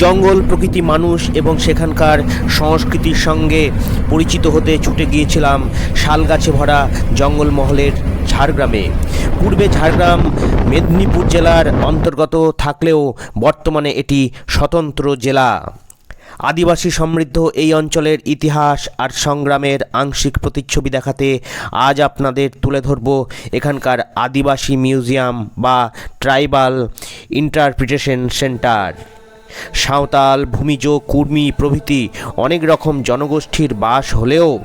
জঙ্গল, প্রকৃতি মানুষ এবং সেখানকার সংস্কৃতির সঙ্গে পরিচিত হতে ছুটে গিয়েছিলাম শালগাছে ভরা জঙ্গলমহলের ঝাড়গ্রামে। পূর্বে ঝাড়গ্রাম মেদিনীপুর জেলার অন্তর্গত থাকলেও বর্তমানে এটি স্বতন্ত্র জেলা। আদিবাসী সমৃদ্ধ এই অঞ্চলের ইতিহাস আর সংগ্রামের আংশিক প্রতিচ্ছবি দেখাতে আজ আপনাদের তুলে ধরব এখানকার আদিবাসী মিউজিয়াম বা tribal interpretation centre. Santhal, Bhumij, Kurmi প্রভৃতি অনেক রকম জনগোষ্ঠীর বাস হলেও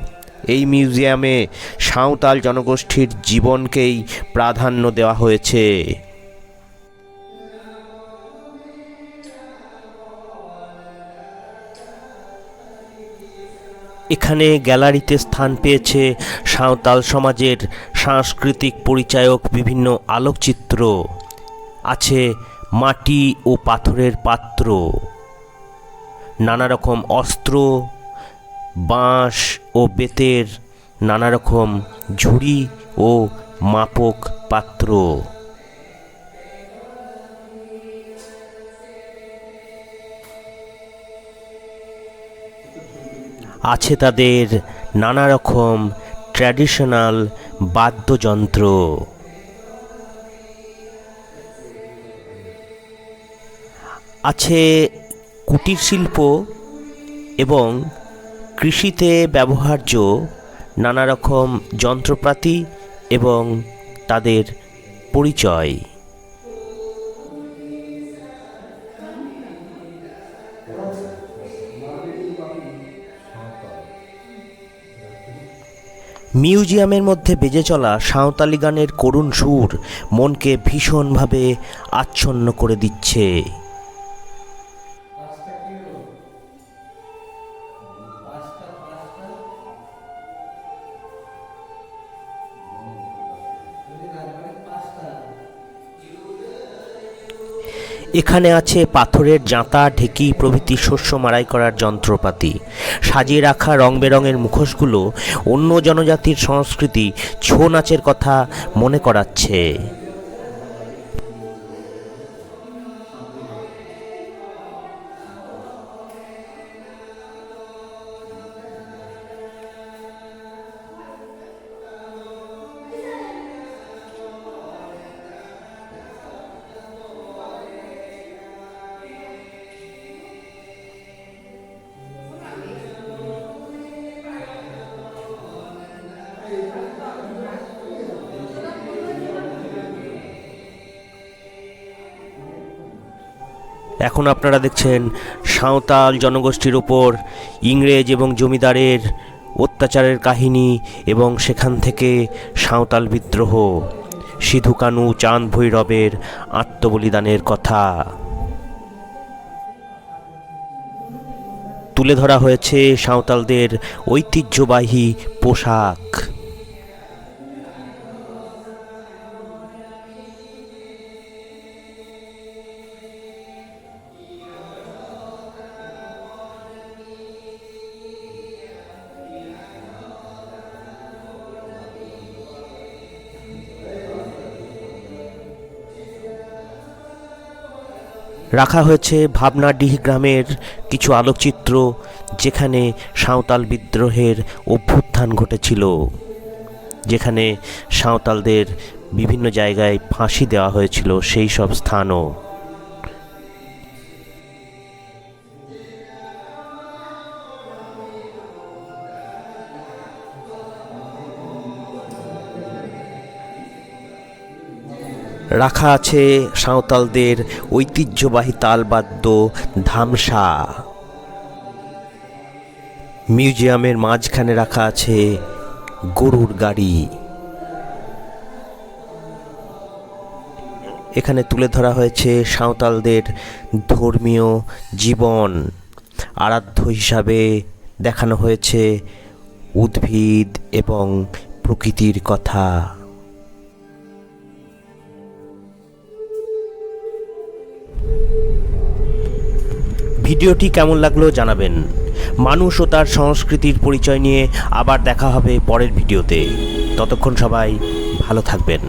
এই মিউজিয়ামে সাঁওতাল জনগোষ্ঠীর জীবনকেই প্রাধান্য দেওয়া হয়েছে। এখানে গ্যালারিতে স্থান পেয়েছে সাঁওতাল সমাজের সাংস্কৃতিক পরিচায়ক বিভিন্ন আলোকচিত্র। আছে মাটি ও পাথরের পাত্র। নানা রকম অস্ত্র, বাঁশ ও বেতের নানা রকম ঝুড়ি ও মাপক পাত্র। আছে তাদের নানা রকম ট্র্যাডিশনাল বাদ্যযন্ত্র। আছে কুটির শিল্প এবং কৃষিতে ব্যবহার্য নানা রকম যন্ত্রপাতি এবং তাদের পরিচয়। মিউজিয়ামের মধ্যে বেজে চলা সাঁওতালি গানের করুণ সুর মনকে ভীষণভাবে আচ্ছন্ন করে দিচ্ছে। এখানে আছে পাথরের জাঁতা, ঢেকি প্রভৃতি শস্য মারাই করার যন্ত্রপাতি। সাজিয়ে রাখা রং বেরঙের মুখোশগুলো অন্য জনজাতির সংস্কৃতি ছৌ নাচের কথা মনে করাচ্ছে। এখন আপনারা দেখছেন সাঁওতাল জনগোষ্ঠীর ওপর ইংরেজ এবং জমিদারের অত্যাচারের কাহিনী এবং সেখান থেকে সাঁওতাল বিদ্রোহ। সিধু কানু, চাঁদ ভৈরবের আত্মবলিদানের কথা। তুলে ধরা হয়েছে সাঁওতালদের ঐতিহ্যবাহী পোশাক। রাখা হয়েছে ভাবনাডিহ গ্রামের কিছু আলোকচিত্র, যেখানে সাঁওতাল বিদ্রোহের অভ্যুত্থান ঘটেছিল, যেখানে সাঁওতালদের বিভিন্ন জায়গায় ফাঁসি দেওয়া হয়েছিল, সেই সব স্থানও। রাখা আছে সাঁওতালদের ঐতিহ্যবাহী তালবাদ্য ধামসা। মিউজিয়ামের মাঝখানে রাখা আছে গরুর গাড়ি। এখানে তুলে ধরা হয়েছে সাঁওতালদের ধর্মীয় জীবন। আরাধ্য হিসাবে দেখানো হয়েছে উদ্ভিদ এবং প্রকৃতির কথা। ভিডিওটি কেমন লাগল জানাবেন। মানুষ ও তার সংস্কৃতির পরিচয় নিয়ে আবার দেখা হবে পরের ভিডিওতে। ততক্ষণ সবাই ভালো থাকবেন।